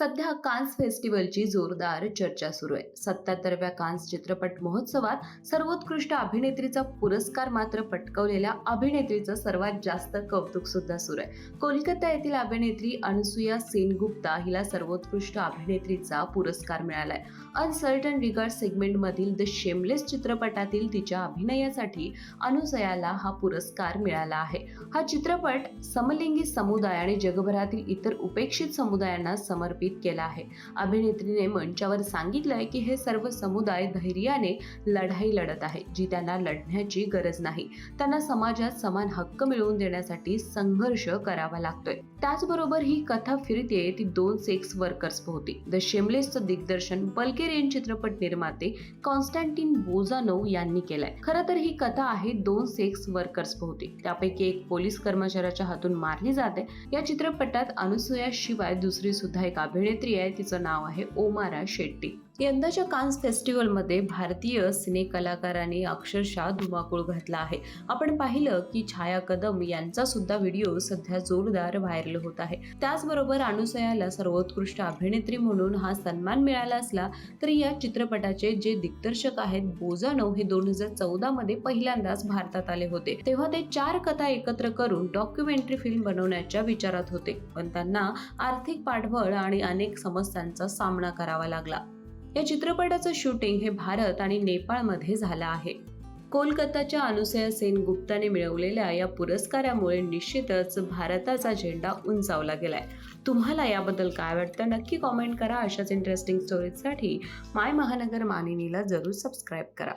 सध्या कान्स फेस्टिवलची जोरदार चर्चा सुरू आहे. सत्याहत्तरव्या कान्स चित्रपट महोत्सवात सर्वोत्कृष्ट अभिनेत्रीचा पुरस्कार मात्र पटकवलेल्या अभिनेत्रीचं सर्वात जास्त कौतुक सुद्धा सुरू आहे. कोलकाता येथील अभिनेत्री अनसुया सेनगुप्ता हिला सर्वोत्कृष्ट अभिनेत्रीचा पुरस्कार मिळालाय. अनसर्टन रिगार्ड सेगमेंटमधील द शेमलेस चित्रपटातील तिच्या अभिनयासाठी अनुसयाला हा पुरस्कार मिळाला आहे. हा चित्रपट समलिंगी समुदाय आणि जगभरातील इतर उपेक्षित समुदायांना समर्पित केला आहे. अभिनेत्रीने मंचावर सांगितलंय की हे सर्व समुदाय धैर्याने लढाई लढत आहे जी त्यांना लढण्याची गरज नाही. त्यांना समाजात समान हक्क मिळवून देण्यासाठी संघर्ष करावा लागतोय. त्याचबरोबर ही कथा फिरते ती दोन सेक्स वर्कर्स होती द शेमलेसचं दिग्दर्शन बल्गेरियन चित्रपट निर्माते कॉन्स्टँटिन बोजानो यांनी केलाय. खरं तर ही कथा आहे दोन सेक्स वर्कर्स होती त्यापैकी एक पोलीस कर्मचाऱ्याच्या हातून मारली जाते. या चित्रपटात अनुसूया शिवाय दुसरी सुद्धा एक अभिनेत्री आहे तिचं नाव आहे ओमारा शेट्टी. यंदाच्या कान्स फेस्टिवलमध्ये भारतीय सिने कलाकारांनी अक्षरशः धुमाकूळ घातला आहे. आपण पाहिलं की छाया कदम यांचा सुद्धा व्हिडिओ सध्या जोरदार व्हायरल होत आहे. त्याचबरोबर अनुसयाला सर्वोत्कृष्ट अभिनेत्री म्हणून हा सन्मान मिळाला असला तरी या चित्रपटाचे जे दिग्दर्शक आहेत बोजानो हे दोन हजार चौदा मध्ये पहिल्यांदाच भारतात आले होते. तेव्हा ते चार कथा एकत्र करून डॉक्युमेंटरी फिल्म बनवण्याच्या विचारात होते. पण त्यांना आर्थिक पाठबळ आणि अनेक समस्यांचा सामना करावा लागला. या चित्रपटाचं शूटिंग हे भारत आणि नेपाळमध्ये झालं आहे. कोलकाताच्या अनुसया सेन गुप्ताने मिळवलेल्या या पुरस्कारामुळे निश्चितच भारताचा झेंडा उंचावला गेलाय. तुम्हाला याबद्दल काय वाटतं? नक्की कॉमेंट करा. अशाच इंटरेस्टिंग स्टोरीजसाठी माय महानगर मानिनीला जरूर सबस्क्राईब करा.